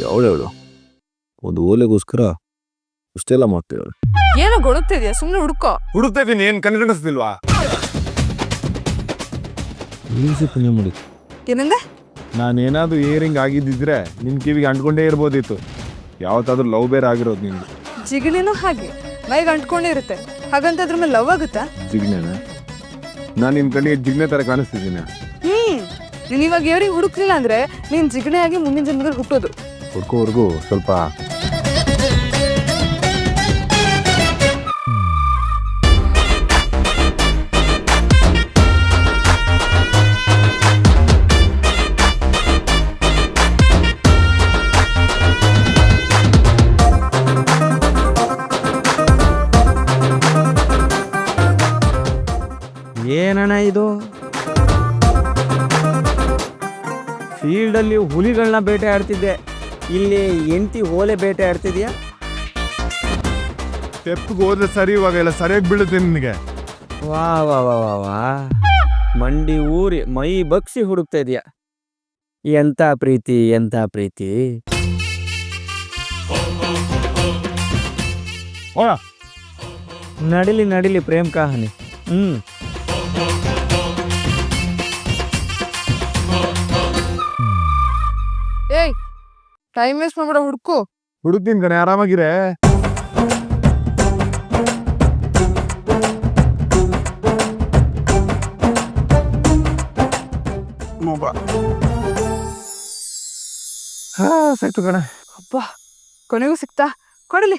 ಯಾವಳು ಒಂದು ಓಲೆಗೋಸ್ಕರ ಅಷ್ಟೆಲ್ಲ ಮಾಡ್ತೇವೆ ಏನೋ ಗೊಳುತ್ತಿದ್ಯಾ ಸುಮ್ಮನೆ ಹುಡ್ಕೋ. ಹುಡುಕ್ತಾ ಇದೀನಿ ಏನ್ ಕನ್ನಡಿಸ್ತಿಲ್ವಾ ಈಸಿ ಪುಣ್ಯ ಮಾಡಿ. ಏನಂದೆ? ನಾನೇನಾದ್ರೂ ಇಯರಿಂಗ್ ಆಗಿದ್ದಿದ್ರೆ ನಿನ್ ಕಿವಿಗೆ ಅಂಟ್ಕೊಂಡೇ ಇರ್ಬೋದಿತ್ತು. ಯಾವತ್ತಾದ್ರೂ ಲವ್ ಬೇರೆ ಆಗಿರೋದು ನಿಂದು. ಜಿಗಣಿನೂ ಹಾಗೆ. ಮೈಗೆ ಅಂಟ್ಕೊಂಡೇ ಇರುತ್ತೆ. ಹಾಗಂತ ಅದ್ರ ಮೇಲೆ ಲವ್ ಆಗುತ್ತಾ? ಜಿಗ್ನೆನ ನಾನು ನಿನ್ ಕಣ್ಣಿಗೆ ಜಿಗ್ನೆ ತರ ಕಾಣಿಸ್ತಿದ್ದೀನಿ? ಹ್ಮ್. ನೀನ್ ಇವಾಗ ಏರಿ ಹುಡುಕ್ಲಿಲ್ಲ ಅಂದ್ರೆ ನೀನ್ ಜಿಗಣೆ ಆಗಿ ಮುಂದಿನ ಜನ್ಮದಲ್ಲಿ ಹುಟ್ಟೋದು. ಹುಡ್ಕೋವರೆಗೂ ಸ್ವಲ್ಪ ಏನಣ್ಣ ಇದು? ಫೀಲ್ಡಲ್ಲಿ ಹುಲಿಗಳನ್ನ ಬೇಟೆ ಆಡ್ತಿದ್ದೆ. ಇಲ್ಲಿ ಎಂಟಿ ಓಲೆ ಬೇಟೆ ಆಡ್ತಿದ್ಯಾ? ಸ್ಟೆಪ್ಗೆ ಹೋದ್ರೆ ಸರಿ ಇವಾಗ ಎಲ್ಲ ಸರಿಯಾಗಿ ಬೀಳುತ್ತೆ ನಿನಗೆ. ವಾ ವಾ ವಾ ವಾ ವಾ. ಮಂಡಿ ಊರಿ ಮೈ ಬಗ್ಸಿ ಹುಡುಕ್ತಾ ಇದೆಯಾ? ಎಂಥ ಪ್ರೀತಿ ಎಂಥ ಪ್ರೀತಿ? ನಡಿಲಿ ನಡಿಲಿ ಪ್ರೇಮ್ ಕಾಹನಿ. ಹ್ಮ್. ಟೈಮ್ ವೇಸ್ಟ್ ಮಾಡ್ಬೇಡ ಹುಡ್ಕು. ಹುಡುಕ್ತೀನಿ ಕಣೆ ಆರಾಮಾಗಿರೇ? ಹಾ ಸಾಯ್ತು ಕಣ. ಅಪ್ಪ ಕೊನೆಗೂ ಸಿಕ್ತಾ? ಕೊಡಲಿ.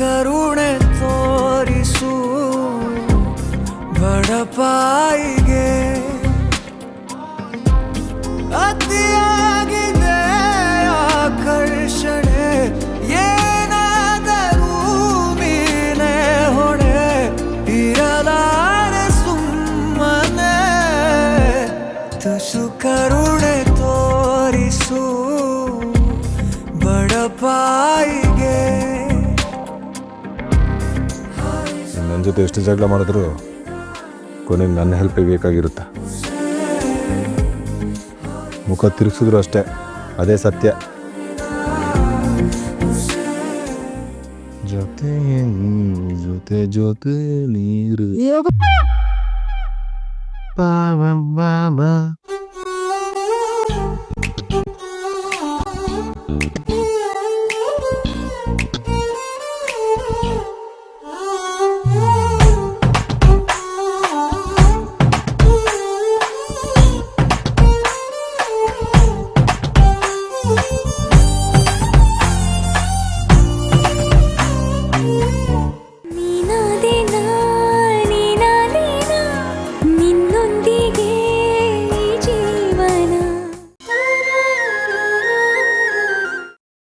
ಕರುಣೆ ತೋರಿಸು ಬಡಪಾಯಿಗೆ. ಅತಿಯಾಗಿದೆ ಆಕರ್ಷಣೆ ಏನಾದರೂ ನೀನೇ ಹೊಣೆ ಇರಲಾರೆ ಸುಮ್ಮನೆ. ತುಸು ಕರುಣೆ ತೋರಿಸು ಬಡಪಾಯಿಗೆ. ನನ್ನ ಜೊತೆ ಎಷ್ಟು ಜಗಳ ಮಾಡಿದ್ರು ಕೊನೆಗೆ ನನ್ನ ಹೆಲ್ಪ್ ಬೇಕಾಗಿರುತ್ತೆ. ಮುಖ ತಿರುಗಿಸಿದ್ರು ಅಷ್ಟೇ ಅದೇ ಸತ್ಯ. ಜೊತೆ ಜೊತೆ ಜೊತೆ ನೀರು. ಪಾವ